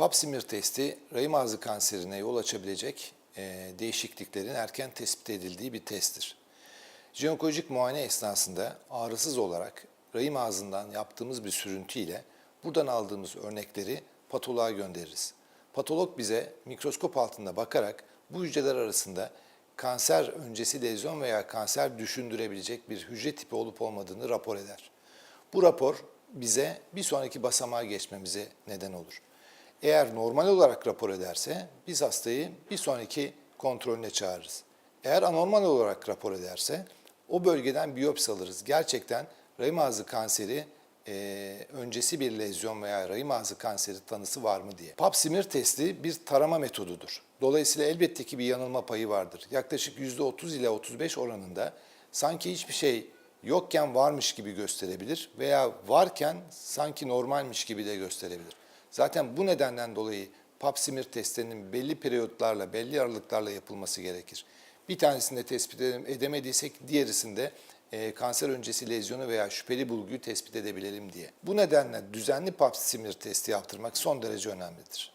Pap smear testi rahim ağzı kanserine yol açabilecek e, değişikliklerin erken tespit edildiği bir testtir. Jinekolojik muayene esnasında ağrısız olarak rahim ağzından yaptığımız bir sürüntü ile buradan aldığımız örnekleri patoloğa göndeririz. Patolog bize mikroskop altında bakarak bu hücreler arasında kanser öncesi lezyon veya kanser düşündürebilecek bir hücre tipi olup olmadığını rapor eder. Bu rapor bize bir sonraki basamağa geçmemize neden olur. Eğer normal olarak rapor ederse biz hastayı bir sonraki kontrolüne çağırırız. Eğer anormal olarak rapor ederse o bölgeden biyopsi alırız. Gerçekten rahim ağzı kanseri e, öncesi bir lezyon veya rahim ağzı kanseri tanısı var mı diye. Pap smear testi bir tarama metodudur. Dolayısıyla elbette ki bir yanılma payı vardır. Yaklaşık %30 ile 35 oranında sanki hiçbir şey yokken varmış gibi gösterebilir veya varken sanki normalmiş gibi de gösterebilir. Zaten bu nedenden dolayı pap smear testlerinin belli periyotlarla, belli aralıklarla yapılması gerekir. Bir tanesinde tespit edemediysek diğerisinde e, kanser öncesi lezyonu veya şüpheli bulguyu tespit edebilelim diye. Bu nedenle düzenli pap smear testi yaptırmak son derece önemlidir.